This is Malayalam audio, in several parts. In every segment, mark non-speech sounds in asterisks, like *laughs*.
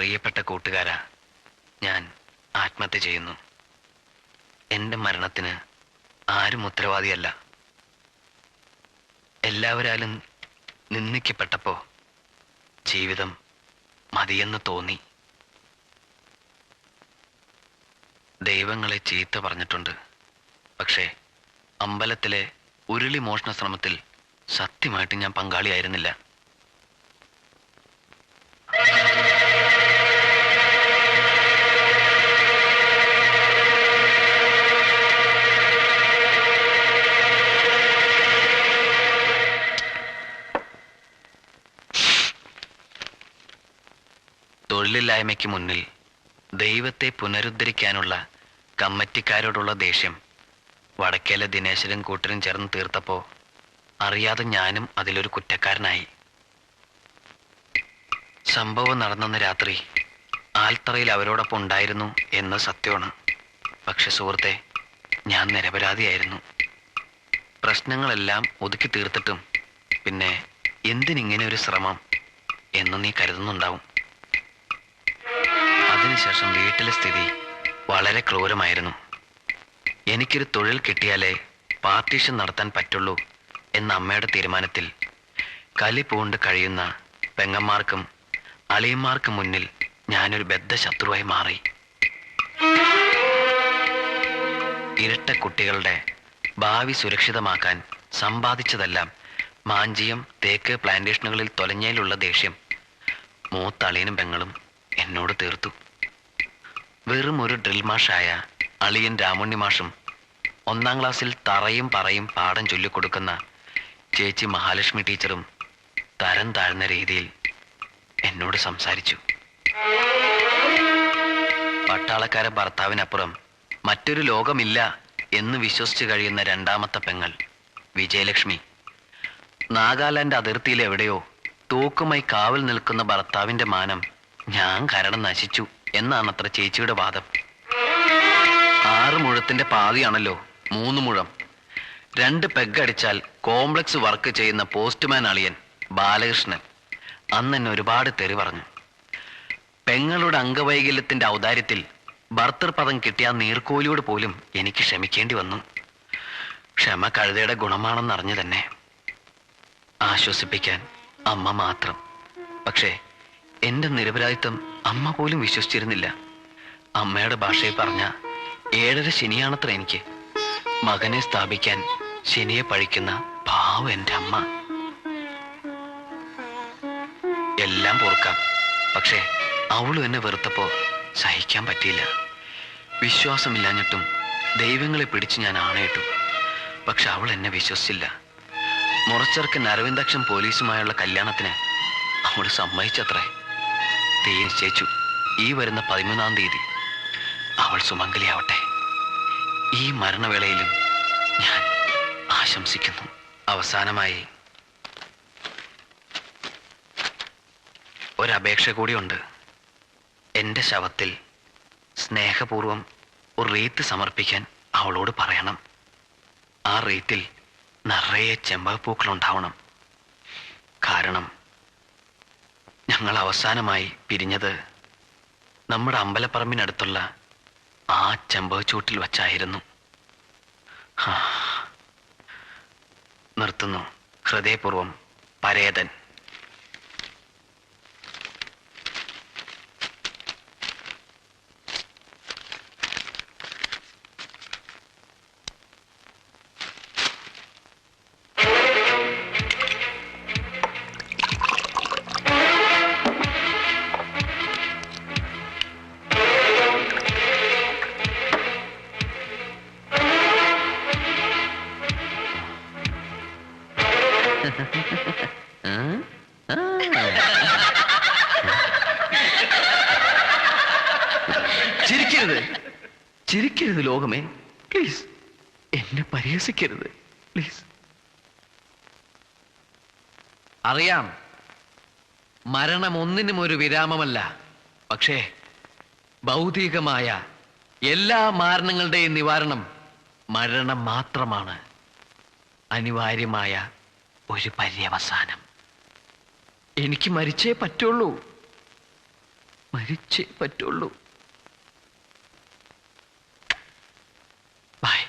പ്രിയപ്പെട്ട കൂട്ടുകാരാ ഞാൻ ആത്മഹത്യ ചെയ്യുന്നു. എന്റെ മരണത്തിന് ആരും ഉത്തരവാദിയല്ല. എല്ലാവരാലും നിന്ദിക്കപ്പെട്ടപ്പോ ജീവിതം മതിയെന്ന് തോന്നി. ദൈവങ്ങളെ ചീത്ത പറഞ്ഞിട്ടുണ്ട് പക്ഷേ അമ്പലത്തിലെ ഉരുളി മോഷണ ശ്രമത്തിൽ സത്യമായിട്ട് ഞാൻ പങ്കാളിയായിരുന്നില്ല. തൊഴിലില്ലായ്മയ്ക്ക് മുന്നിൽ ദൈവത്തെ പുനരുദ്ധരിക്കാനുള്ള കമ്മറ്റിക്കാരോടുള്ള ദേഷ്യം. വടക്കേലെ ദിനേശനും കൂട്ടരും ചേർന്ന് തീർത്തപ്പോൾ അറിയാതെ ഞാനും അതിലൊരു കുറ്റക്കാരനായി. സംഭവം നടന്നെന്ന രാത്രി ആൽത്തറയിൽ അവരോടൊപ്പം ഉണ്ടായിരുന്നു എന്ന് സത്യമാണ്. പക്ഷെ സുഹൃത്തെ ഞാൻ നിരപരാധിയായിരുന്നു. പ്രശ്നങ്ങളെല്ലാം ഒതുക്കി തീർത്തിട്ടും പിന്നെ എന്തിനിങ്ങനെ ഒരു ശ്രമം എന്ന് നീ കരുതുന്നുണ്ടാവും. അതിനുശേഷം വീട്ടിലെ സ്ഥിതി വളരെ ക്രൂരമായിരുന്നു. എനിക്കൊരു തൊഴിൽ കിട്ടിയാലേ പാർട്ടീഷൻ നടത്താൻ പറ്റുള്ളൂ എന്ന അമ്മയുടെ തീരുമാനത്തിൽ കലി പൂണ്ട് കഴിയുന്ന പെങ്ങന്മാർക്കും അളിയന്മാർക്കും മുന്നിൽ ഞാനൊരു ബദ്ധ ശത്രുവായി മാറി. ഇരട്ട കുട്ടികളുടെ ഭാവി സുരക്ഷിതമാക്കാൻ സമ്പാദിച്ചതെല്ലാം മാഞ്ചിയം തേക്ക് പ്ലാന്റേഷനുകളിൽ തൊലഞ്ഞയിലുള്ള ദേഷ്യം മൂത്തളിയനും പെങ്ങളും എന്നോട് തീർത്തു. വെറും ഒരു ഡ്രിൽ മാഷായ അളിയൻ രാമുണ്ണി മാഷും ഒന്നാം ക്ലാസ്സിൽ തറയും പറയും പാഠം ചൊല്ലിക്കൊടുക്കുന്ന ചേച്ചി മഹാലക്ഷ്മി ടീച്ചറും തരം താഴ്ന്ന രീതിയിൽ എന്നോട് സംസാരിച്ചു. പട്ടാളക്കാര ഭർത്താവിനപ്പുറം മറ്റൊരു ലോകമില്ല എന്ന് വിശ്വസിച്ച് കഴിയുന്ന രണ്ടാമത്തെ പെങ്ങൾ വിജയലക്ഷ്മി. നാഗാലാൻഡ് അതിർത്തിയിൽ എവിടെയോ തൂക്കുമായി കാവൽ നിൽക്കുന്ന ഭർത്താവിന്റെ മാനം ഞാൻ കരണം നശിച്ചു. എന്നാണത്ര ചേച്ചിയുടെ വാദം? ആറ് മുഴത്തിന്റെ പാതിയാണല്ലോ മൂന്ന് മുഴം. രണ്ട് പെഗ് അടിച്ചാൽ കോംപ്ലക്സ് വർക്ക് ചെയ്യുന്ന പോസ്റ്റ്മാൻ അളിയൻ ബാലകൃഷ്ണൻ. അന്ന് എന്നെ ഒരുപാട് തെറി പറഞ്ഞു. പെങ്ങളുടെ അംഗവൈകല്യത്തിന്റെ ഔദാര്യത്തിൽ ഭർത്തൃപദം കിട്ടിയ നീർക്കോലിയോട് പോലും എനിക്ക് ക്ഷമിക്കേണ്ടി വന്നു. ക്ഷമ കഴുതയുടെ ഗുണമാണെന്നറിഞ്ഞു തന്നെ ആശ്വസിപ്പിക്കാൻ അമ്മ മാത്രം. പക്ഷേ എന്റെ നിരപരാധിത്വം അമ്മ പോലും വിശ്വസിച്ചിരുന്നില്ല. അമ്മയുടെ ഭാഷയിൽ പറഞ്ഞ ഏഴര ശനിയാണത്ര എനിക്ക്. മകനെ സ്ഥാപിക്കാൻ ശനിയെ പഴിക്കുന്ന പാവ എന്റെ അമ്മ. എല്ലാം പൊറുക്കാം. പക്ഷേ അവളും എന്നെ വെറുത്തപ്പോ സഹിക്കാൻ പറ്റിയില്ല. വിശ്വാസമില്ലാഞ്ഞിട്ടും ദൈവങ്ങളെ പിടിച്ച് ഞാൻ ആണയിട്ടു. പക്ഷെ അവൾ എന്നെ വിശ്വസിച്ചില്ല. മുറച്ചെറുക്കൻ അരവിന്ദക്ഷം പോലീസുമായുള്ള കല്യാണത്തിന് അവൾ സമ്മതിച്ചത്രേ. തീ നിശ്ചയിച്ചു ഈ വരുന്ന പതിമൂന്നാം തീയതി. അവൾ സുമംഗലിയാവട്ടെ. ഈ മരണവേളയിലും ഞാൻ ആശംസിക്കുന്നു. അവസാനമായി ഒരപേക്ഷ കൂടിയുണ്ട്. എന്റെ ശവത്തിൽ സ്നേഹപൂർവം ഒരു റീത്ത് സമർപ്പിക്കാൻ അവളോട് പറയണം. ആ റീത്തിൽ നിറയെ ചെമ്പകപ്പൂക്കൾ ഉണ്ടാവണം. കാരണം ഞങ്ങൾ അവസാനമായി പിരിഞ്ഞത് നമ്മുടെ അമ്പലപ്പറമ്പിനടുത്തുള്ള ആ ചെമ്പകച്ചൂട്ടിൽ വച്ചായിരുന്നു. നിർത്തുന്നു. ഹൃദയപൂർവം പരേതൻ. ചിരിക്കരുത്. ചിരിക്കരുത് ലോകമേ. പ്ലീസ്. എന്നെ പരിഹസിക്കരുത്. പ്ലീസ്. അറിയാം. മരണം ഒന്നിനും ഒരു വിരാമമല്ല. പക്ഷേ ഭൗതികമായ എല്ലാ മാരണങ്ങളുടെയും നിവാരണം മരണം മാത്രമാണ്. അനിവാര്യമായ ഒരു പര്യവസാനം. എനിക്ക് മരിച്ചേ പറ്റുള്ളൂ. മരിച്ചേ പറ്റുള്ളൂ. Bye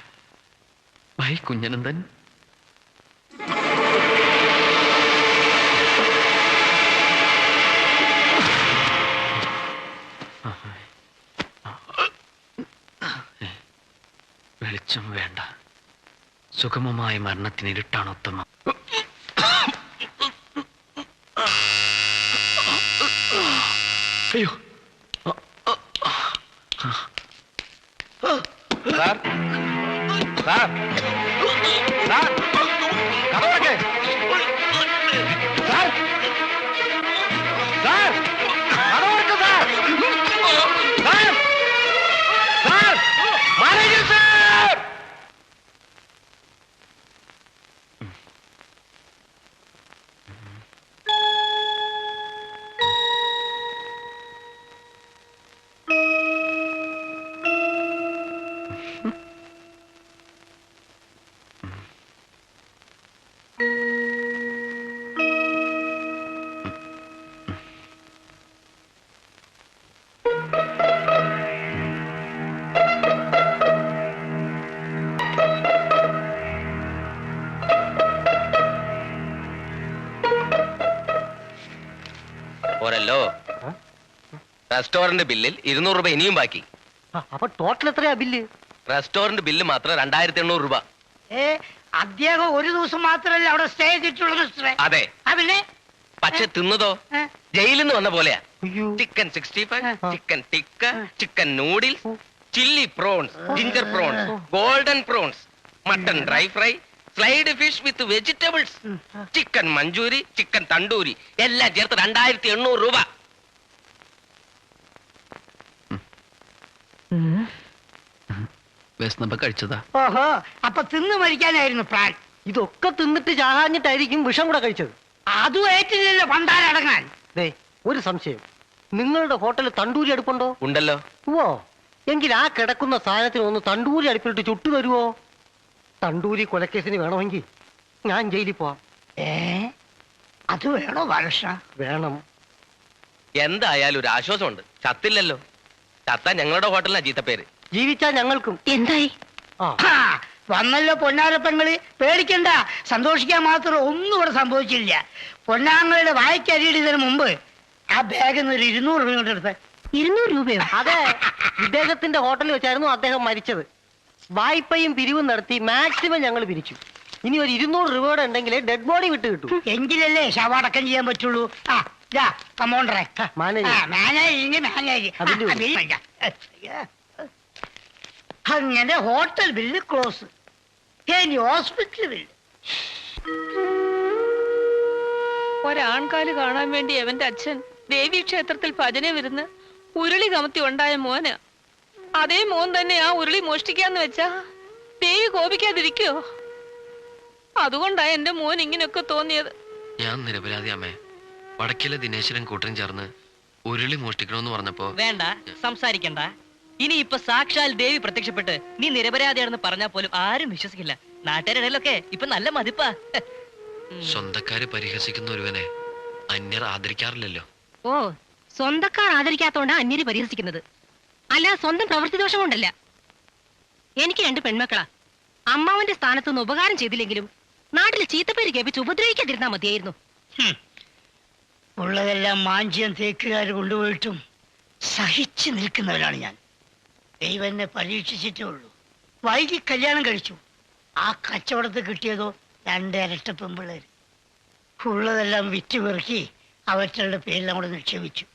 bye Kunhanandan. വെളിച്ചം വേണ്ട. സുഗമമായ മരണത്തിന് ഇരുട്ടാണ് ഉത്തമം. റെസ്റ്റോറന്റ് ബില്ലിൽ ഇരുന്നൂറ് രൂപ ഇനിയും ബാക്കി. അപ്പൊ ടോട്ടൽ എത്രയാ ബില്ല്? റെസ്റ്റോറന്റ് ബില്ല് മാത്രം രണ്ടായിരത്തി എണ്ണൂറ് രൂപ. ഏ അദ്ദേഹം ഒരു ദിവസം മാത്രമല്ല അവിടെ സ്റ്റേ ചെയ്തിട്ടുള്ളത് മിസ്റ്ററെ അതെ. ആ പിന്നെ? പക്ഷെ തിന്നതോ? ഏ? ജയിലിൽ നിന്ന് വന്ന പോലെയാ. അയ്യോ. ചിക്കൻ സിക്സ്റ്റി ഫൈവ് ആ. Chicken tikka chicken noodles chilli prawns ginger prawns golden prawns mutton dry fry slide fish with vegetables chicken manchurian chicken tandoori എല്ലാം ചേർത്ത് രണ്ടായിരത്തി എണ്ണൂറ് രൂപ. വിശന്നപ്പോ കഴിച്ചതാ. ഓഹോ അപ്പൊ തിന്നു മരിക്കാനായിരുന്നു പ്ലാൻ ഇതൊക്കെ തിന്നിട്ട് ചാകാഞ്ഞിട്ടായിരിക്കും വിഷം കൂടെ കഴിച്ചത്. അതും ഏറ്റില്ലല്ലോ പണ്ടാരടങ്ങാൻ ദേ ഒരു സംശയം. നിങ്ങളുടെ ഹോട്ടലിൽ തണ്ടൂരി അടുപ്പുണ്ടോ? ഉണ്ടല്ലോ. ഓ എങ്കിൽ ആ കിടക്കുന്ന സാധനത്തിന് ഒന്ന് തണ്ടൂരി അടുപ്പിലിട്ട് ചുട്ടു തരുവോ? തണ്ടൂരി കൊലക്കേസിന് വേണമെങ്കിൽ ഞാൻ ജയിലിൽ പോവാം. ഏ? അത് വേണോ ബാലകൃഷ്ണ വേണം. എന്തായാലും ഒരു ആശ്വാസമുണ്ട്. ചത്തില്ലല്ലോ. ചത്ത ഞങ്ങളുടെ ഹോട്ടലിനാ ചീത്തപ്പേര് ജീവിച്ചാ ഞങ്ങൾക്കും. എന്തായി? വന്നല്ലോ പൊന്നാരപ്പങ്ങൾ പേടിക്കണ്ട. സന്തോഷിക്കാൻ മാത്രം ഒന്നും ഇവിടെ സംഭവിച്ചില്ല. പൊന്നാങ്ങളുടെ വായിക്കരിയിടുന്നതിന് മുമ്പ് ആ ബാഗിൽ നിന്ന് ഒരു ഇരുന്നൂറ് രൂപ കൊണ്ട് എടുത്ത്. ഇരുന്നൂറ് രൂപയോ? അതെ. ഇദ്ദേഹത്തിന്റെ ഹോട്ടലിൽ വെച്ചായിരുന്നു അദ്ദേഹം മരിച്ചത്. വായ്പയും പിരിവും നടത്തി മാക്സിമം ഞങ്ങൾ പിരിച്ചു. ഇനി ഒരു ഇരുന്നൂറ് രൂപയുടെ ഉണ്ടെങ്കിൽ ഡെഡ് ബോഡി വിട്ട് കിട്ടും. എങ്കിലല്ലേ ശവടക്കം ചെയ്യാൻ പറ്റുള്ളൂ. ആ കമോണ്ടറെ. അങ്ങനെ ഹോട്ടൽ ബില്ല് ക്ലോസ്. ഇനി ഹോസ്പിറ്റൽ ബില്ല്. ഒരാൺകാൽ കാണാൻ വേണ്ടി അവന്റെ അച്ഛൻ ദേവി ക്ഷേത്രത്തിൽ ഭജന വരുന്ന് ഉരുളി കമത്തി ഉണ്ടായ മോന്. അതേ മോൻ തന്നെ ആ ഉരുളി മോഷ്ടിക്കാന്ന് വെച്ചാ ദേവി കോപിക്കാതിരിക്കോ? അതുകൊണ്ടാ എന്റെ മോൻ ഇങ്ങനെയൊക്കെ തോന്നിയത്. ഞാൻ നിരപരാധി അമ്മേ. വടക്കിലെ ദിനേശനും കൂട്ടരും ചേർന്ന് ഉരുളി മോഷ്ടിക്കണമെന്ന് പറഞ്ഞപ്പോ വേണ്ട സംസാരിക്കണ്ട. ഇനി ഇപ്പൊ സാക്ഷാൽ ദേവി പ്രത്യക്ഷപ്പെട്ട് നീ നിരപരാധിയാണെന്ന് പറഞ്ഞാൽ പോലും ആരും വിശ്വസിക്കില്ല. നാട്ടുകാരുടെ ഇടയിലൊക്കെ ഇപ്പൊ നല്ല മതിപ്പാ. സ്വന്തക്കാര് പരിഹസിക്കുന്ന ഒരുവനെ അന്യർ ആദരിക്കാറില്ലല്ലോ. ഓ സ്വന്തക്കാർ ആദരിക്കാത്തോണ്ടാ അന്യര് പരിഹസിക്കുന്നത്. അല്ല സ്വന്തം പ്രവൃത്തി ദോഷം കൊണ്ടല്ല. എനിക്ക് രണ്ട് പെൺമക്കളാ. അമ്മാവന്റെ സ്ഥാനത്തുനിന്ന് ഉപകാരം ചെയ്തില്ലെങ്കിലും നാട്ടിൽ ചീത്തപ്പേര് കേൾപ്പിച്ച് ഉപദ്രവിക്കാതിരുന്നാ മതിയായിരുന്നു. ഉള്ളതെല്ലാം മാഞ്ചിയം തേക്കുകാർ കൊണ്ടുപോയിട്ടും സഹിച്ചു നിൽക്കുന്നവരാണ് ഞാൻ. ദൈവനെ പരീക്ഷിച്ചിട്ടേ ഉള്ളൂ. വൈകി കല്യാണം കഴിച്ചു. ആ കച്ചവടത്തിൽ കിട്ടിയതോ രണ്ട് ഇരട്ട പെമ്പിള്ളേര്. ഉള്ളതെല്ലാം വിറ്റ് പെറുക്കി അവറ്റകളുടെ പേരിൽ നമ്മൾ നിക്ഷേപിച്ചു.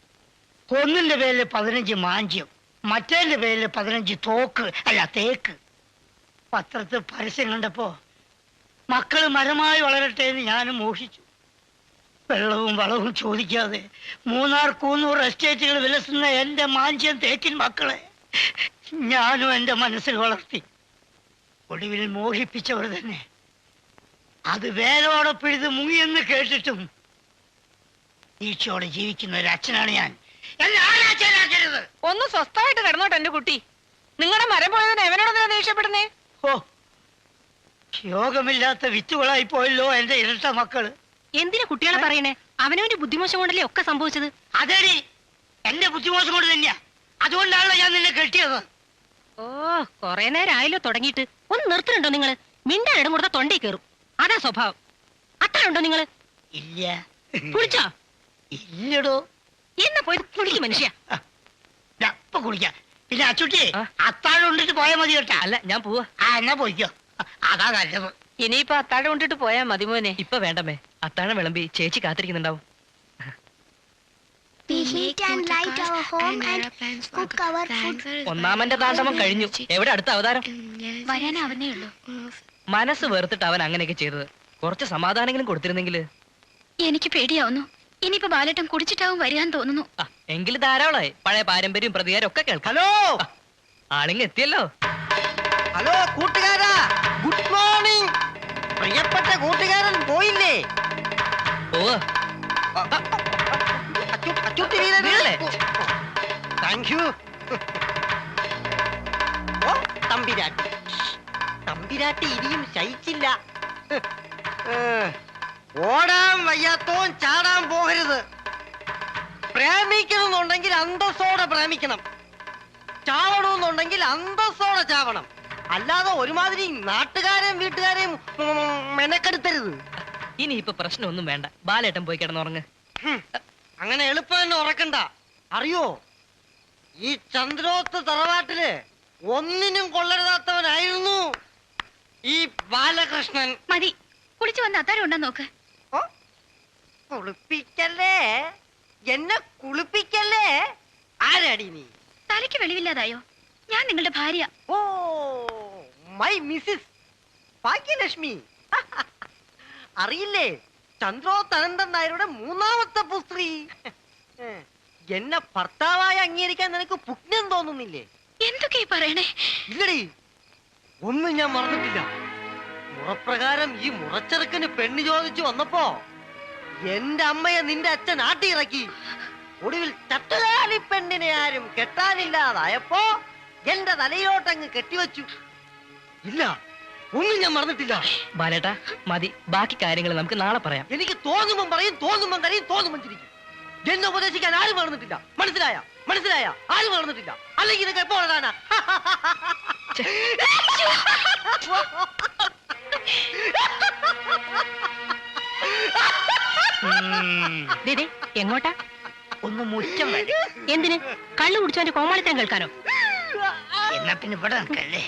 ഒന്നിന്റെ പേരിൽ പതിനഞ്ച് മാഞ്ചിയം മറ്റേന്റെ പേരിൽ പതിനഞ്ച് തോക്ക് അല്ല തേക്ക്. പത്രത്തിൽ പരസ്യം കണ്ടപ്പോ മക്കൾ മരമായി വളരട്ടെ എന്ന് ഞാനും മോഷിച്ചു വെള്ളവും വളവും ചോദിക്കാതെ മൂന്നാർ കൂന്നൂർ എസ്റ്റേറ്റുകൾ വിലസുന്ന എന്റെ മാഞ്ചം തേക്കിൻ മക്കളെ ഞാനും എന്റെ മനസ്സിൽ വളർത്തി. ഒടുവിൽ മോഹിപ്പിച്ചവർ തന്നെ. അത് വേരോടെ പിഴുത് മുങ്ങിയെന്ന് കേട്ടിട്ടും ദീക്ഷയോടെ ജീവിക്കുന്ന ഒരു അച്ഛനാണ് ഞാൻ. ഒന്ന് സ്വസ്ഥമായിട്ട് കിടന്നോട്ടെ എന്റെ കുട്ടി. നിങ്ങളുടെ മരം പോയതിന് എവനോടൊന്നും ദേഷ്യപ്പെടുന്നേ? ഓ യോഗമില്ലാത്ത വിത്തുകളായി പോയല്ലോ എന്റെ ഇരട്ട മക്കൾ. എന്തിനാ കുട്ടികളെ പറയണേ? അവനവന്റെ ബുദ്ധിമോശം കൊണ്ടല്ലേ ഒക്കെ സംഭവിച്ചത്? അതേടി. എന്റെ ബുദ്ധിമോശം കൊണ്ട് തന്നെയാ. അതുകൊണ്ടാണല്ലോ ഞാൻ നിന്നെ കെട്ടിയത്. ഓ കൊറേ നേരം ആയല്ലോ തുടങ്ങിയിട്ട്. ഒന്ന് നിർത്തുന്നുണ്ടോ നിങ്ങൾ? മിണ്ടാൻ ഇടം കൊടുത്ത തൊണ്ടേ കയറും അതാ സ്വഭാവം. അത്ര ഉണ്ടോ നിങ്ങൾ? ഇല്ല. കുളിച്ചോ? ഇല്ലടോ. എന്നാ പോയി കുളിക്കും മനുഷ്യ. ഇപ്പൊ കുളിക്കാം. പിന്നെ അച്ചുട്ടി? അത്താഴം ഉണ്ടിട്ട് പോയാൽ മതി കേട്ടാ അല്ല ഞാൻ പോവാ. ആ എന്നാ പോയിക്കോ. അതാ നല്ലത്. ഇനിയിപ്പൊ അത്താഴം കൊണ്ടിട്ട് പോയാ മതി മോനെ. ഇപ്പൊ വേണ്ടമേ അത്താഴം വിളമ്പി ചേച്ചി കാത്തിരിക്കുന്നുണ്ടാവും. We heat and light our home and cook our food. ഒന്നാമന്റെ താണ്ടവം കഴിഞ്ഞു. എവിടെ അടുത്ത അവതാരം? വരാനാവുന്നേ ഉള്ളൂ. മനസ്സ് വെറുത്തിട്ട് അവൻ അങ്ങനെയൊക്കെ ചെയ്തത്. കുറച്ച് സമാധാനെങ്കിലും കൊടുത്തിരുന്നെങ്കിൽ എനിക്ക് പേടിയാവുന്നു. ഇനിയിപ്പോ ബാലേട്ടൻ കുടിച്ചിട്ടാവും വരികയെന്ന് തോന്നുന്നു. എങ്കിൽ ധാരാളമായി. പഴയ പാരമ്പര്യം പ്രതികാരം ഒക്കെ കേൾക്കാം. ഹലോ? ആളിങ് എത്തിയല്ലോ. ഹലോ കൂട്ടുകാരാ? പ്രിയപ്പെട്ട കൂട്ടുകാരൻ പോയില്ലേ? Thank you. ഓ തമ്പിരാട്ടി. തമ്പിരാട്ടി ഇനിയും ശയിച്ചില്ല. ഓടാൻ വയ്യാത്തോൻ ചാടാൻ പോകരുത്. പ്രേമിക്കണമെന്നുണ്ടെങ്കിൽ അന്തസ്സോടെ പ്രേമിക്കണം. ചാവണമെന്നുണ്ടെങ്കിൽ അന്തസ്സോടെ ചാവണം. അല്ലാതെ ഒരുമാതിരി നാട്ടുകാരെയും വീട്ടുകാരെയും മെനക്കെടുത്തരുത്. ഇനി ഇപ്പൊ പ്രശ്നമൊന്നും വേണ്ട. ബാലേട്ടൻ പോയി കിടന്നുറങ്ങ്. അങ്ങനെ എളുപ്പം തന്നെ ഉറക്കണ്ട. അറിയോ? ഈ ചന്ദ്രോത്ത് തറവാട്ടിൽ ഒന്നിനും കൊള്ളരുതാത്തവനായിരുന്നു ഈ ബാലകൃഷ്ണൻ. മതി. കുളിച്ചു വന്ന അത്താരം ഉണ്ടോ നോക്ക്. ഓ, കുളിപ്പിക്കല്ലേ? എന്നെ കുളിപ്പിക്കല്ലേ? ആരാടി നീ? തലയ്ക്ക് വെളിവില്ലാതായോ? ഞാൻ നിങ്ങളുടെ ഭാര്യ. ഓ. My Mrs Bhagyalakshmi. *laughs* അറിയില്ലേ? ചന്ദ്രോ തനന്ദൻ നായരുടെ മൂന്നാമത്തെ പുസ്ത്രീ എന്നെ ഭർത്താവായി അംഗീകരിക്കാൻ നിനക്ക് പുണ്യം തോന്നുന്നില്ലേ? എന്തൊക്കെ പറയണേ? ഇല്ലടി ഒന്നും ഞാൻ മറന്നിട്ടില്ല. മുറപ്രകാരം ഈ മുറച്ചെറുക്കന് പെണ്ണ് ചോദിച്ചു വന്നപ്പോ എന്റെ അമ്മയെ നിന്റെ അച്ഛൻ ആട്ടിയിറക്കി. ഒടുവിൽ ചട്ടുകാലി പെണ്ണിനെ ആരും കെട്ടാനില്ലാതായപ്പോ എന്റെ തലയിലോട്ടങ്ങ് കെട്ടിവെച്ചു. ഇല്ല. ഒന്നും ഞാൻ മറന്നിട്ടില്ല. ബാലേട്ടാ മതി. ബാക്കി കാര്യങ്ങൾ നമുക്ക് നാളെ പറയാം. എനിക്ക് തോന്നുമ്പം പറയും തോന്നുമ്പം കരയും തോന്നുമ്പം ചിരിക്കും. എന്നെ ഉപദേശിക്കാൻ ആരും മറന്നിട്ടില്ല. മനസ്സിലായ? മനസ്സിലായ? ആരും മറന്നിട്ടില്ല. അല്ലെങ്കിൽ ഇതൊക്കെ എപ്പോ വളരാനാ ദേ, എങ്ങോട്ടാ? ഒന്ന് മുറ്റം എന്തിന്? കള്ളു കുടിച്ചവന്റെ കോമാളിത്തരം കേൾക്കാനോ? എന്നാ പിന്നെ ഇവിടെ നിൽക്കല്ലേ?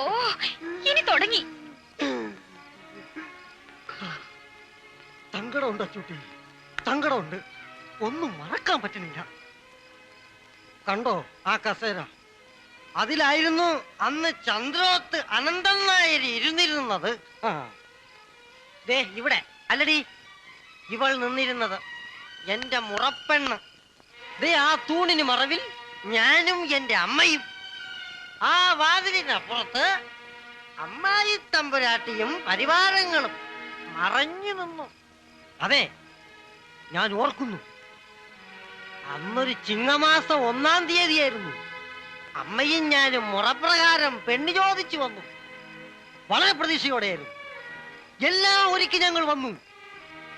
ഓ ഇനി തുടങ്ങി. സങ്കടമുണ്ട് അച്ചൂട്ടി. സങ്കടമുണ്ട് ഒന്നും മറക്കാൻ പറ്റുന്നില്ല. കണ്ടോ ആ കസേര? അതിലായിരുന്നു അന്ന് ചന്ദ്രോത്ത് അനന്തൻ നായർ ഇരുന്നിരുന്നത്. ദേ ഇവിടെ. അല്ലടി ഇവൾ നിന്നിരുന്നത്. എന്റെ മുറപ്പെണ്ണ്. ദേ ആ തൂണിന് മറവിൽ ഞാനും എന്റെ അമ്മയും. ആ വാതിലിനപ്പുറത്ത് അമ്മായി തമ്പുരാട്ടിയും പരിവാരങ്ങളും മറഞ്ഞു നിന്നു. അതെ ഞാൻ ഓർക്കുന്നു. അന്നൊരു ചിങ്ങമാസം ഒന്നാം തീയതിയായിരുന്നു. അമ്മയും ഞാനും മുറപ്രകാരം പെണ്ണു ചോദിച്ചു വന്നു. വളരെ പ്രതീക്ഷയോടെയായിരുന്നു. എല്ലാം ഒരുക്കി ഞങ്ങൾ വന്നു.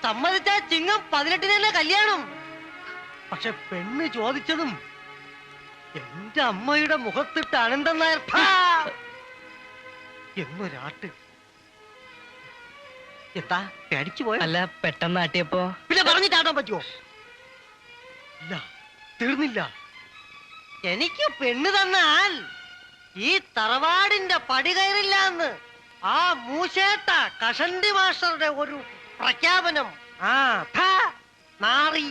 സമ്മതിച്ച ചിങ്ങം പതിനെട്ടിനല്ലേ കല്യാണം. പക്ഷെ പെണ്ണ് ചോദിച്ചതും എന്റെ അമ്മയുടെ മുഖത്തിട്ട് അനന്തൻ നായർ! എന്നൊരാട്ട്. എന്താ പേടിച്ചു പോയ അല്ല പെട്ടെന്ന് ആട്ടിയപ്പോ. പിന്നെ പറഞ്ഞിട്ടാട്ടാൻ പറ്റുമോ ഇല്ല തീർന്നില്ല. എനിക്ക് പെണ്ണ് തന്നാൽ ഈ തറവാടിന്റെ പടി കയറില്ല എന്ന് ആ മൂശേട്ട കഷണ്ടി മാസ്റ്ററുടെ ഒരു പ്രഖ്യാപനം. ആ നാറി.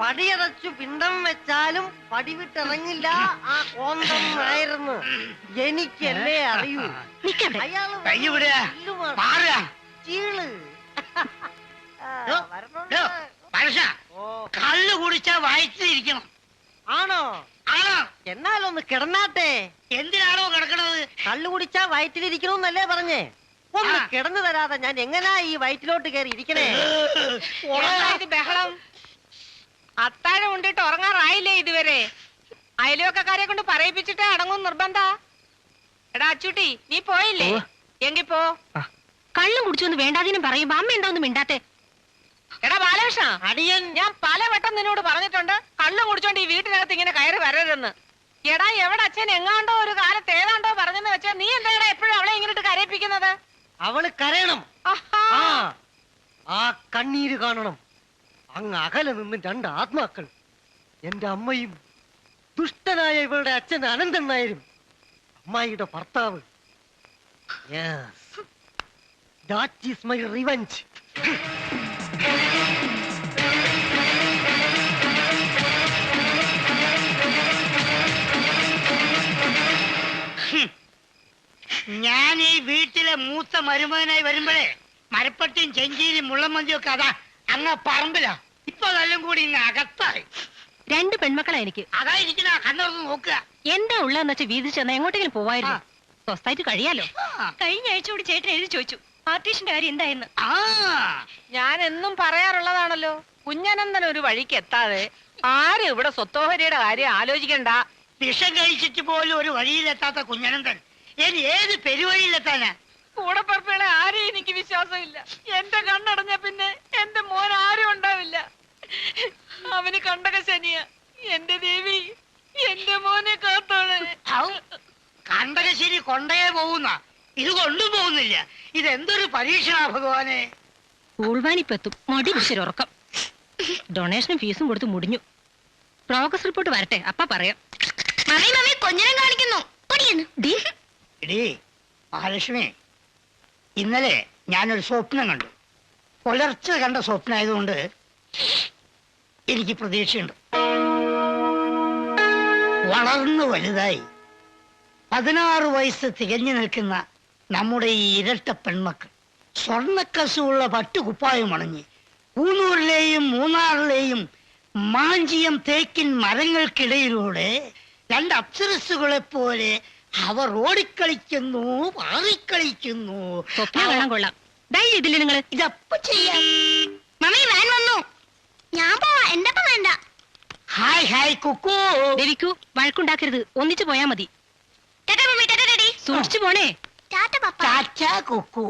പടിയടച്ചു പിണ്ടം വെച്ചാലും പടി വിട്ടിറങ്ങില്ല ആ കോന്തം ആയിരുന്നു. എനിക്കല്ലേ അറിയൂ. അയാൾ. ചീൾ. കള്ളു കുടിച്ചാ വായിച്ചിരിക്കണം. ആണോ? ആണോ? എന്നാലൊന്ന് കിടന്നാട്ടെ. എന്തിനാണോ കിടക്കണത്? കള്ളു കുടിച്ചാ വയറ്റിലിരിക്കണമെന്നല്ലേ പറഞ്ഞേ. ഒന്ന് കിടന്നു തരാതെ ഞാൻ എങ്ങനാ ഈ വയറ്റിലോട്ട് കയറി ഇരിക്കണേ? ബഹളം? അത്താഴം ഉണ്ടിട്ട് ഉറങ്ങാറായില്ലേ ഇതുവരെ? അയൽവക്കക്കാരെ കൊണ്ട് പറയിപ്പിച്ചിട്ട് അടങ്ങും നിർബന്ധ. എടാ അച്ചുട്ടി നീ പോയില്ലേ. എങ്കി പോ. കള്ളും കുടിച്ചൊന്ന് വേണ്ടാതിനും പറയുമ്പോ അമ്മ എന്താ മിണ്ടാത്തെ? എടാ ബാലകൃഷ്ണ അടിയൻ. ഞാൻ പലവട്ടം നിന്നോട് പറഞ്ഞിട്ടുണ്ട് കള്ളും കുടിച്ചോണ്ട് ഈ വീട്ടിനകത്ത് ഇങ്ങനെ കയറി വരരുതെന്ന്. എടാ എവിടെ അച്ഛൻ എങ്ങാണ്ടോ ഒരു കാലത്ത് ഏതാണ്ടോ പറഞ്ഞെന്ന് വെച്ചാ നീ എന്താടാ എപ്പോഴും അവളെ ഇങ്ങോട്ട് കരയിപ്പിക്കുന്നത്? അവൾ കരയണം. ആ. ആ കണ്ണീര് കാണണം. അങ്ങ് അകലെ നിന്ന് രണ്ട് ആത്മാക്കൾ എന്റെ അമ്മയും ദുഷ്ടനായ ഇവളുടെ അച്ഛൻ അനന്തൻ നായരും അമ്മായിയുടെ ഭർത്താവ്. മൈ റിവഞ്ച് ഞാൻ ഈ വീട്ടിലെ മൂത്ത മരുമകനായി വരുമ്പോഴേ മരപ്പട്ടിയും ചെഞ്ചീരിയും മുള്ളമന്തിയും ഒക്കെ അതാ അങ്ങ് പറമ്പിലാ. ഇപ്പൊ അതെല്ലാം കൂടി ഇങ്ങ് അകത്തായി. രണ്ട് പെൺമക്കളാ എനിക്ക്. അതാ ഇരിക്കുന്ന കണ്ണുറന്ന് നോക്കുക. എന്താ ഉള്ളതെന്ന് വെച്ചാൽ വീതി ചെന്ന എങ്ങോട്ടെങ്കിലും പോവായിരുന്നു. സ്വസ്ഥായിട്ട് കഴിയാലോ. കഴിഞ്ഞ ആഴ്ച കൂടി ചേട്ടൻ എഴുതി ചോദിച്ചു. പാർട്ടീഷന്റെ കാര്യം എന്തായിരുന്നു? ആ. ഞാൻ എന്നും പറയാറുള്ളതാണല്ലോ. കുഞ്ഞനന്ദൻ ഒരു വഴിക്ക് എത്താതെ ആരും ഇവിടെ സ്വത്തോഹരിയുടെ കാര്യം ആലോചിക്കണ്ട. വിഷം കഴിച്ചിട്ട് പോലും ഒരു വഴിയിലെത്താത്ത കുഞ്ഞനന്ദൻ ഇനി ഏത് പെരുവഴിയിലെത്താനാ? കൂടപ്പറപ്പുകളെ ആരെയും എനിക്ക് വിശ്വാസമില്ല. എന്റെ കണ്ണടഞ്ഞ പിന്നെ എന്റെ മോൻ ആരും ഉണ്ടാവില്ല അവന് കണ്ടക ശനിയ എന്റെ ദേവി എന്റെ മോനെ കാത്തോളെ. കണ്ടകശ്ശേരി കൊണ്ടേ പോകുന്ന. ഇത് കൊണ്ടുപോകുന്നില്ല ഇതെന്തൊരു പരീക്ഷണ ഭഗവാനെ? ഉൾവാനിപ്പെത്തും മടി പിടിച്ചൊരുറക്കം ഡൊണേഷനും ഫീസും കൊടുത്ത് മുടിഞ്ഞു. പ്രോഗ്രസ് റിപ്പോർട്ട് വരട്ടെ. അപ്പ പറയാം. മമ്മി മമ്മി കൊഞ്ഞനം കാണിക്കുന്നു. പൊടിയെന്ന്. എടീ മഹാലക്ഷ്മി ഇന്നലെ ഞാനൊരു സ്വപ്നം കണ്ടു. പുലർച്ചെ കണ്ട സ്വപ്നമായതുകൊണ്ട് എനിക്ക് പ്രതീക്ഷയുണ്ട്. വളർന്നു വലുതായി. പതിനാറ് വയസ്സ് തികഞ്ഞു നിൽക്കുന്ന നമ്മുടെ ഈ ഇരട്ട പെൺമക്കൾ സ്വർണക്കസുള്ള പട്ടുകുപ്പായം അണഞ്ഞ് കൂന്നൂരിലെയും മൂന്നാറിലെയും മാഞ്ചിയം തേക്കിൻ മരങ്ങൾക്കിടയിലൂടെ രണ്ട് അപ്സരസുകളെ പോലെ അവർ ഓടിക്കളിക്കുന്നു പാറിക്കളിക്കുന്നു. കാണാൻ കൊള്ളാം. നിങ്ങൾ. ഇതപ്പോ ചെയ്യാം. മമ്മി വാൻ വന്നു. ഞാൻ പോവാ. എന്റെ വേണ്ട. ഹായ് ഹായ് കുക്കു ദേവിക്കു വഴക്കുണ്ടാക്കരുത് ഒന്നിച്ചു പോയാ മതി സൂക്ഷിച്ചു പോണേ കുക്കു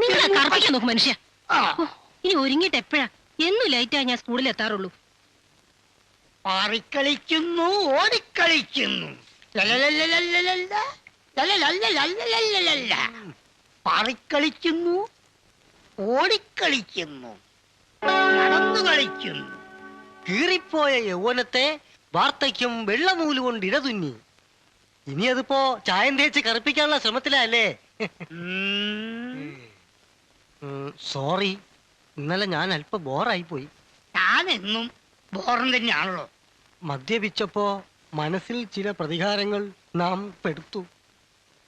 നിങ്ങളെ കറുപ്പിക്കാൻ നോക്കും മനുഷ്യ ഇനി ഒരുങ്ങിട്ട് എപ്പോഴാ എന്നും ലൈറ്റാ ഞാൻ സ്കൂളിൽ എത്താറുള്ളൂ പാറിക്കളിക്കുന്നു ഓടിക്കളിക്കുന്നു പാറിക്കളിക്കുന്നു ഓടിക്കളിക്കുന്നു നടന്നു കളിക്കുന്നു കീറിപ്പോയ യൗവനത്തെ വാർത്തയ്ക്കും വെള്ളനൂൽ കൊണ്ട് ഇടതുന്നി. ഇനി അതിപ്പോ ചായം തേച്ച് കറുപ്പിക്കാനുള്ള ശ്രമത്തിലല്ലേ? സോറി ഇന്നലെ ഞാൻ അല്പം ബോറായി പോയി ഞാൻ എന്നും ബോറം തന്നെയാണല്ലോ. മദ്യപിച്ചപ്പോ മനസ്സിൽ ചില പ്രതികാരങ്ങൾ നാം പെടുത്തു.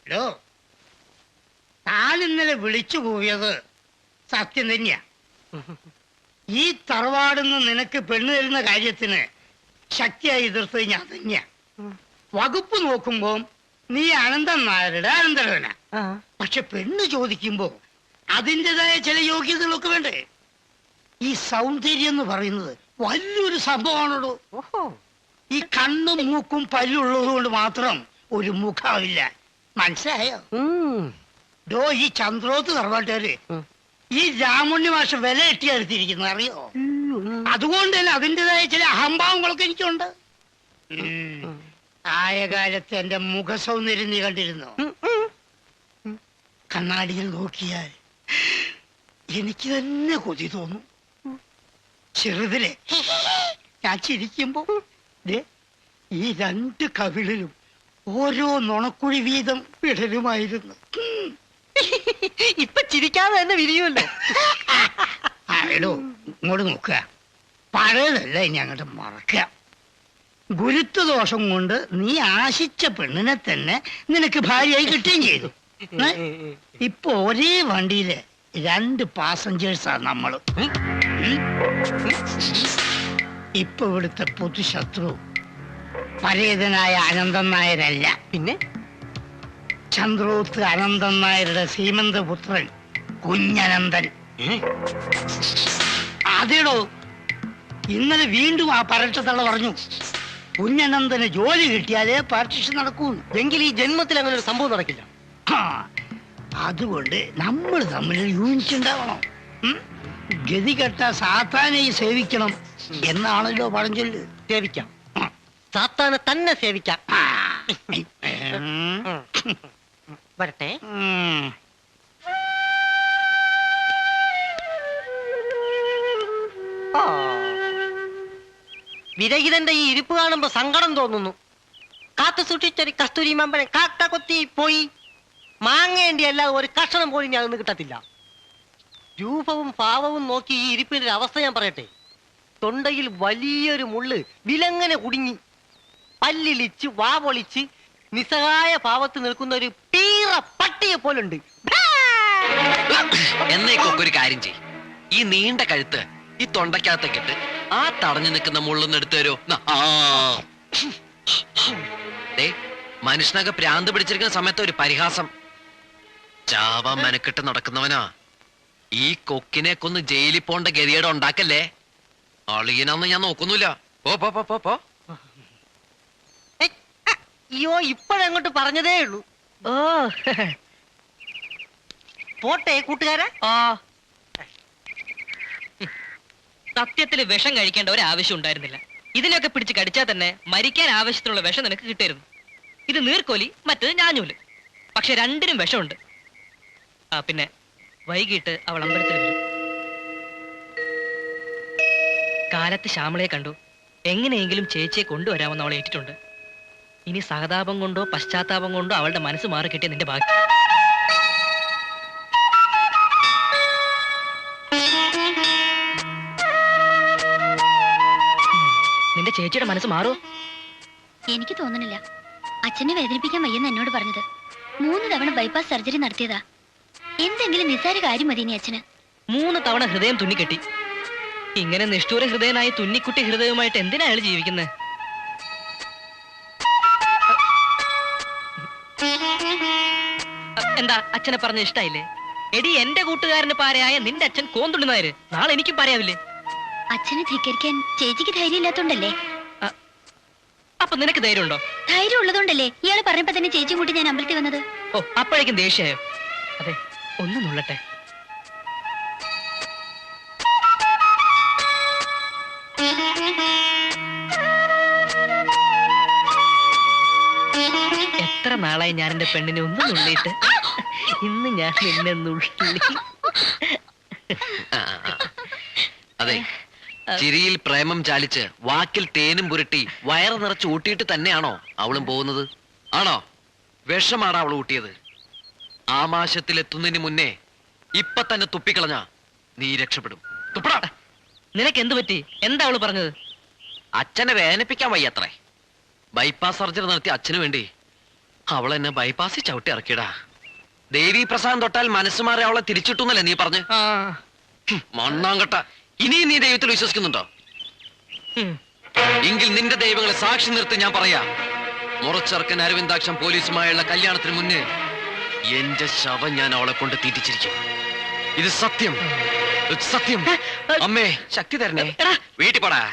ഹലോ താൻ ഇന്നലെ വിളിച്ചു പോയത് സത്യം തന്നെയാ. ഈ തറവാടുന്ന് നിനക്ക് പെണ്ണു തരുന്ന കാര്യത്തിന് ശക്തിയായി എതിർത്തത് ഞാൻ തന്നെയാ. വകുപ്പ് നോക്കുമ്പോ നീ അനന്തൻ നായരുടെ അനന്തരവനാ. പക്ഷെ പെണ്ണ് ചോദിക്കുമ്പോ അതിന്റെതായ ചില യോഗ്യതകളൊക്കെ വേണ്ടേ? ഈ സൗന്ദര്യം എന്ന് പറയുന്നത് വലിയൊരു സംഭവമാണല്ലോ ഈ കണ്ണും മൂക്കും പല്ലുള്ളത് കൊണ്ട് മാത്രം ഒരു മുഖമില്ല. മനസ്സിലായോ? ഡോ ഈ ചന്ദ്രോത്ത് തറവാട്ടുകാര്. ഈ ജാമുണ്ണി മാഷ വില എട്ടി എടുത്തിരിക്കുന്നത് അറിയോ. അതുകൊണ്ട് തന്നെ അതിന്റെതായ ചില അഹംഭാവങ്ങളൊക്കെ എനിക്കുണ്ട് ആയകാലത്ത് ആയ കാലത്ത് എന്റെ മുഖ സൗന്ദര്യം നീ കണ്ടിരുന്നോ. കണ്ണാടിയിൽ നോക്കിയാൽ എനിക്ക് തന്നെ കൊതി തോന്നും ചെറുതിലെ ഞാൻ ചിരിക്കുമ്പോ ദേ, ഈ രണ്ട് കവിളിലും ഓരോ നുണക്കുഴി വീതം. ഇപ്പൊ ചിരിക്കാതെ തന്നെ വിരിയുമല്ലോ. ആ, എടോ ഇങ്ങോട്ട് നോക്കുക. പഴയതല്ല ഇനി അങ്ങോട്ട് മറക്കുക. ഗുരുത്വദോഷം കൊണ്ട് നീ ആശിച്ച പെണ്ണിനെ തന്നെ നിനക്ക് ഭാര്യയായി കിട്ടുകയും ചെയ്തു. ഏ? ഇപ്പൊ ഒരേ വണ്ടിയിൽ രണ്ട് പാസഞ്ചേഴ്സാ നമ്മൾ. ഉം? ഇപ്പൊ ഇവിടുത്തെ പൊതുശത്രു പരേതനായ അനന്തൻ നായരല്ല. പിന്നെ? ചന്ദ്രോത്ത് അനന്തൻ നായരുടെ സീമന്തപുത്രൻ കുഞ്ഞനന്തൻ. അതേടോ ഇന്നലെ വീണ്ടും ആ പരക്ഷത്തള്ള പറഞ്ഞു കുഞ്ഞനന്തന് ജോലി കിട്ടിയാലേ പരക്ഷ നടക്കൂ എങ്കിൽ ഈ ജന്മത്തിൽ അങ്ങനെ ഒരു സംഭവം നടക്കില്ല. അതുകൊണ്ട് നമ്മൾ തമ്മിൽ യൂണിറ്റ് ഉണ്ടാവണം. ഉം? ഗതി കെട്ട സാത്താനെ സേവിക്കണം എന്നാണല്ലോ പറഞ്ഞൊല്ല്? സേവിക്കാം. സാത്താനെ തന്നെ സേവിക്കാം. വരട്ടെ. വിരഹിതന്റെ ഈ ഇരിപ്പ് കാണുമ്പോ സങ്കടം തോന്നുന്നു. കാത്തു സൂക്ഷിച്ചൊരു കസ്തൂരി മമ്പനെ കാക്ക കൊത്തി പോയി. മാങ്ങേണ്ടി അല്ലാതെ ഒരു കഷണം പോലും ഞാൻ അതൊന്നും കിട്ടത്തില്ല. രൂപവും ഭാവവും നോക്കി ഈ ഇരിപ്പിന്റെ അവസ്ഥ ഞാൻ പറയട്ടെ. തൊണ്ടയിൽ വലിയൊരു മുള്ള് വിലങ്ങനെ കുടുങ്ങി. പല്ലിളിച്ച് വാവൊളിച്ച് നിസ്സഹായ ഭാവത്ത് നിൽക്കുന്ന ഒരു പീറ പട്ടിയെ പോലുണ്ട്. എന്നേക്കൊക്കെ ഒരു കാര്യം ചെയ് ഈ നീണ്ട കഴുത്ത് ഈ തൊണ്ടക്കകത്തേക്ക് ഇട്ട് ആ തടഞ്ഞു നിൽക്കുന്ന മുള്ളൊന്ന് എടുത്തു തരോ ദേ മനുഷ്യനൊക്കെ പ്രാന്ത് പിടിച്ചിരിക്കുന്ന സമയത്ത് ഒരു പരിഹാസം. ചാവാൻ മെനക്കെട്ട് നടക്കുന്നവനാ. ഈ കൊക്കിനെ കൊന്ന് ജയിലിൽ പോണ്ട ഗതിയുടെ ഉണ്ടാക്കല്ലേ? അളിയനാന്ന് ഞാൻ നോക്കുന്നില്ല. പോ പോ പോ പോ. അയ്യോ ഇപ്പോഴങ്ങോട്ട് പറഞ്ഞതേ ഉള്ളൂ. ഓ. പോട്ടെ കൂട്ടുകാരാ. ആ. സത്യത്തിൽ വിഷം കഴിക്കേണ്ട ഒരു ആവശ്യം ഉണ്ടായിരുന്നില്ല. ഇതിനൊക്കെ പിടിച്ച് കടിച്ചാൽ തന്നെ മരിക്കാൻ ആവശ്യത്തിലുള്ള വിഷം നിനക്ക് കിട്ടിയിരുന്നു. ഇത് നീർക്കോലി മറ്റത് ഞാഞ്ഞൂൽ. പക്ഷെ രണ്ടിനും വിഷമുണ്ട്. ആ പിന്നെ വൈകിട്ട് അവൾ അമ്പലത്തിൽ വരും. കാലത്ത് ശ്യാമളയെ കണ്ടു. എങ്ങനെയെങ്കിലും ചേച്ചിയെ കൊണ്ടുവരാമെന്ന് അവൾ ഏറ്റിട്ടുണ്ട്. ഇനി സഹതാപം കൊണ്ടോ പശ്ചാത്താപം കൊണ്ടോ അവളുടെ മനസ്സ് മാറി കിട്ടിയ നിന്റെ ഭാഗ്യം. നിന്റെ ചേച്ചിയുടെ മനസ്സ് മാറോ? എനിക്ക് തോന്നണില്ല അച്ഛനെ വേദനിപ്പിക്കാൻ വയ്യെന്ന് എന്നോട് പറഞ്ഞത്. മൂന്ന് തവണ ബൈപ്പാസ് സർജറി നടത്തിയതാ. എന്തെങ്കിലും നിസ്സാര കാര്യം മതി ഇനി അച്ഛന്. മൂന്ന് തവണ ഹൃദയം തുന്നിക്കെട്ടി. ഇങ്ങനെ നിഷ്ഠൂര ഹൃദയനായി തുന്നിക്കുട്ടി ഹൃദയവുമായിട്ട് എന്തിനാ അയാൾ ജീവിക്കുന്നത് എന്താ അച്ഛനെ പറഞ്ഞ ഇഷ്ടായില്ലേ? എടി എന്റെ കൂട്ടുകാരന് പാരയായ നിന്റെ അച്ഛൻ കോന്തുണ്ടുന്നാര് നാളെ എനിക്കും പറയാവില്ലേ അച്ഛനെ ധിക്കരിക്കാൻ ചേച്ചിക്ക് ധൈര്യം ഇല്ലാത്തോണ്ടല്ലേ അപ്പൊ നിനക്ക് ധൈര്യമുണ്ടോ? ധൈര്യം ഉള്ളതുകൊണ്ടല്ലേ? ഇയാൾ പറഞ്ഞപ്പോ തന്നെ ചേച്ചിയും കൂട്ടി ഞാൻ അമ്പലത്തിൽ വന്നത്. ഓ അപ്പോഴേക്കും ദേഷ്യായോ? അതെ ഒന്ന് നുള്ളട്ടെ. എത്ര നാളായി ഞാൻ എന്റെ പെണ്ണിനെ ഒന്ന് നുള്ളിയിട്ട് ഇന്ന് ഞാൻ നിന്നെ നുള്ളി. അതെ ചിരിയിൽ പ്രേമം ചാലിച്ച് വാക്കിൽ തേനും പുരട്ടി വയറ് നിറച്ച് ഊട്ടിയിട്ട് തന്നെയാണോ അവളും പോകുന്നത്? ആണോ? വിഷമാണോ അവൾ ഊട്ടിയത്. ആമാശത്തിലെത്തുന്നതിന് മുന്നേ ഇപ്പൊ തന്നെ തുപ്പിക്കളഞ്ഞ നീ രക്ഷപ്പെടും. തുപ്പടാ. നിനക്ക് എന്ത് പറ്റി എന്താ അവൾ പറഞ്ഞത്? അച്ഛനെ വേദനിപ്പിക്കാൻ വയ്യത്രേ. ബൈപ്പാസ് സർജറി നടത്തി അച്ഛന് വേണ്ടി അവൾ എന്നെ ബൈപ്പാസിൽ ചവിട്ടി ഇറക്കിയടാ. ദേവി പ്രസാദം തൊട്ടാൽ മനസ്സുമാറി അവളെ തിരിച്ചിട്ടുന്നല്ലേ നീ പറഞ്ഞു? മണ്ണാങ്കട്ട. ഇനിയും നീ ദൈവത്തിൽ വിശ്വസിക്കുന്നുണ്ടോ. എങ്കിൽ നിന്റെ ദൈവങ്ങളെ സാക്ഷി നിർത്തി ഞാൻ പറയാ. മുറച്ചെറുക്കൻ അരവിന്ദാക്ഷം പോലീസുമായുള്ള കല്യാണത്തിന് മുന്നേ എന്റെ ശവം ഞാൻ അവളെ കൊണ്ട് തീറ്റിച്ചിരിക്കും. ഇത് സത്യം. സത്യം. അമ്മേ. ശക്തി തരണേ. വീട്ടിൽ പോടാ.